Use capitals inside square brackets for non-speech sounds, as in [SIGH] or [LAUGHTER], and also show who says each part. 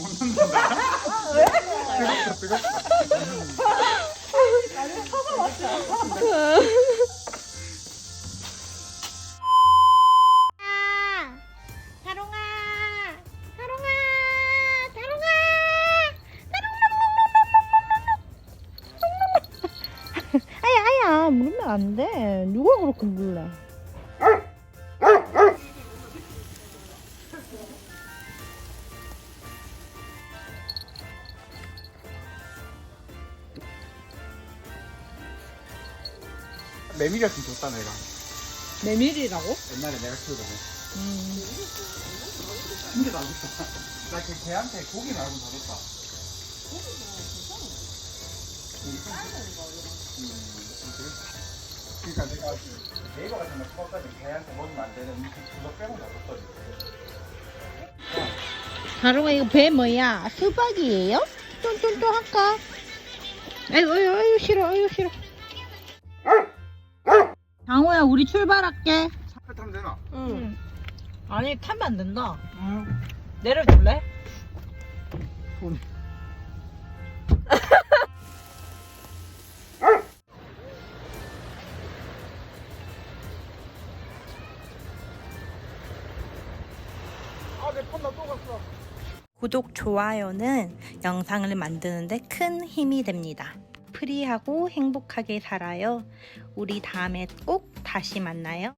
Speaker 1: [LAUGHS] 아야, 아야, 물으면 안 돼. 누가 그렇게 물래?
Speaker 2: 메밀이었으면 좋다 내가.
Speaker 1: 메밀이라고?
Speaker 2: 옛날에 내가 키우던 애.
Speaker 1: 음.
Speaker 2: 진짜 다 줬다. 나그 걔한테 고기 말고 다 줬다. 음, 그러니까 내가 네이버 같은 거 처음까지 걔한테 먹으면 안 되는 음식 그거 빼고 다 줬거든.
Speaker 1: 다롱아, 이거 배 뭐야? 수박이에요? 똔똔똔 할까? 아이고, 아이고, 아이고, 싫어, 아이고, 싫어. 장호야, 우리 출발할게.
Speaker 2: 차를 타면 되나?
Speaker 1: 응. 아니, 타면 안 된다.
Speaker 2: 응.
Speaker 1: 내려줄래?
Speaker 2: 손이.
Speaker 3: 구독, 좋아요는 영상을 만드는데 큰 힘이 됩니다. 프리하고 행복하게 살아요. 우리 다음에 꼭 다시 만나요.